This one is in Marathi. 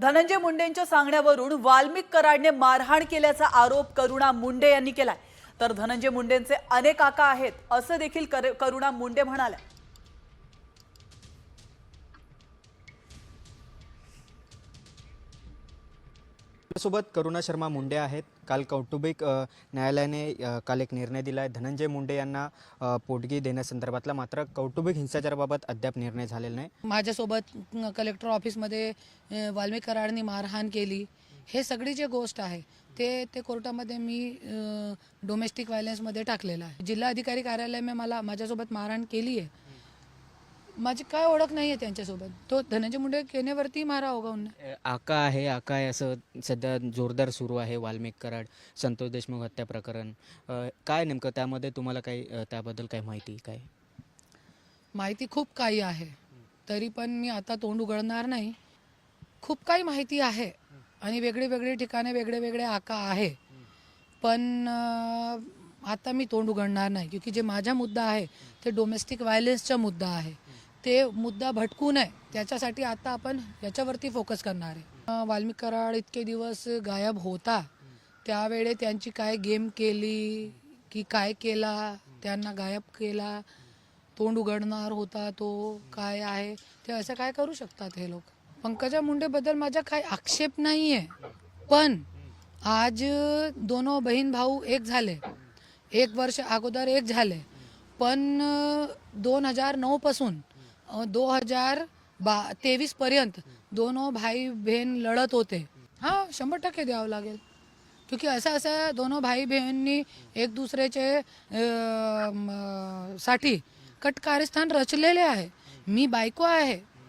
धनंजय मुंडेंच्या सांगण्यावरून वाल्मिक कराडने मारहाण केल्याचा आरोप करुणा मुंडे यांनी केलाय. तर धनंजय मुंडेंचे अनेक काका आहेत असं देखील कर- करुणा मुंडे म्हणाल्या. सोबत करुणा शर्मा मुंडे आहेत. काल कौटुंबिक न्यायालयाने काल एक निर्णय दिला आहे धनंजय मुंडे यांना पोटगी देण्यासंदर्भातला मात्र कौटुंबिक हिंसाचाराबाबत अद्याप निर्णय झालेला नाही. माझ्यासोबत कलेक्टर ऑफिसमध्ये वाल्मिक कराडनी मारहाण केली. हे सगळी जे गोष्ट आहे ते ते कोर्टामध्ये मी डोमेस्टिक व्हायलन्समध्ये टाकलेलं आहे. जिल्हाधिकारी कार्यालय मला माझ्यासोबत मारहाण केली आहे. माझी काय ओळख नाही आहे त्यांच्यासोबत. तो धनंजय मुंडे केनेवरती मारा होगा उन्हें अ, आका आहे आका आहे असं सध्या जोरदार सुरू आहे वाल्मिक कराड संतोष देशमुख हत्या प्रकरण. अ, काय नेमकं त्यामध्ये तुम्हाला काही अ, त्याबद्दल काही माहिती काय? माहिती खूप काही आहे. तरी पण मी आता तोंड उघडणार नाही. खूप काही माहिती आहे आणि वेगळे वेगळे ठिकाणे वेगळे वेगळे आका आहे. पण अं, आता मी तोंड उघडणार नाही क्योंकि जे माझा मुद्दा आहे ते डोमेस्टिक व्हायलन्सचा मुद्दा आहे. ते मुद्दा भटकू नये. त्याच्यासाठी आता आपण याच्यावरती फोकस करणार आहे. वाल्मिक कराड इतके दिवस गायब होता. त्यावेळे त्यांची काय गेम केली की काय केला त्यांना गायब केला तोंड उघडणार होता तो काय आहे? ते असं काय करू शकतात हे लोक? पंकजा मुंडेबद्दल माझा काही आक्षेप नाही आहे पण आज दोनो बहीण भाऊ एक झाले. एक वर्ष अगोदर एक झाले. पण दोन हजार नऊपासून दो हजार बा तेवीसपर्यंत दोनों भाई बहीण लढत होते. हां शंभर टक्के द्यावं लागेल. क्योंकि असं असं दोनों भाई बहिणींनी एक दुसऱ्याचे अं, म, साठी कट कार्यस्थान रचलेले आहे. मी बायको आहे.